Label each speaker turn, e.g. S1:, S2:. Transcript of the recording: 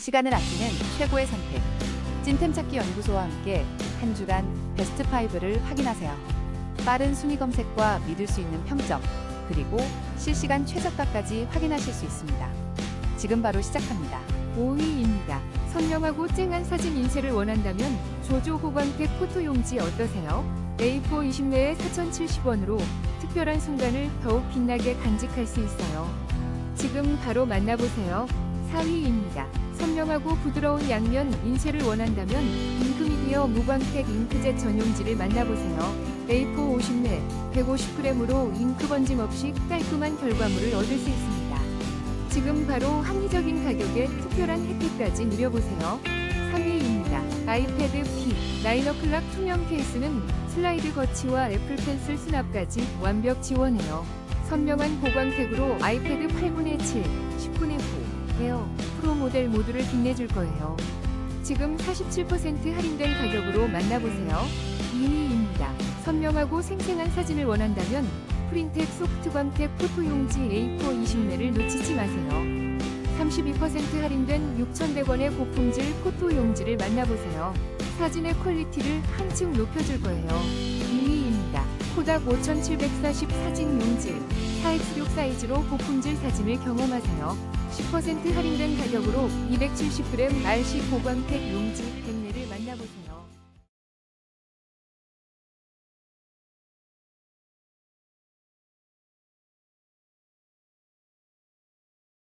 S1: 시간을 아끼는 최고의 선택. 찐템 찾기 연구소와 함께 한 주간 베스트 5를 확인하세요. 빠른 순위 검색과 믿을 수 있는 평점, 그리고 실시간 최저가까지 확인하실 수 있습니다. 지금 바로 시작합니다.
S2: 5위입니다. 선명하고 쨍한 사진 인쇄를 원한다면 조조 호광택 포토 용지 어떠세요? A4 20내에 4,070원으로 특별한 순간을 더욱 빛나게 간직할 수 있어요. 지금 바로 만나보세요. 4위입니다. 선명하고 부드러운 양면 인쇄를 원한다면 잉크미디어 무광택 잉크젯 전용지를 만나보세요. A4 50내 150g으로 잉크 번짐 없이 깔끔한 결과물을 얻을 수 있습니다. 지금 바로 합리적인 가격에 특별한 혜택까지 누려보세요. 3위입니다. 아이패드 P 라이너 클락 투명 케이스는 슬라이드 거치와 애플 펜슬 수납까지 완벽 지원해요. 선명한 보광택으로 아이패드 8분의 7, 10분의 9, 에어, 프로 모델 모두를 빛내줄 거예요. 지금 47% 할인된 가격으로 만나보세요. 2위입니다. 선명하고 생생한 사진을 원한다면 프린텍 소프트 광택 포토용지 A4 20매를 놓치지 마세요. 32% 할인된 6,100원의 고품질 포토 용지를 만나보세요. 사진의 퀄리티를 한층 높여줄 거예요. 2위입니다. 코닥 5740 사진 용지 4x6 사이즈로 고품질 사진을 경험하세요. 10% 할인된 가격으로 270g RC 고광택 용지 100매를 만나보세요.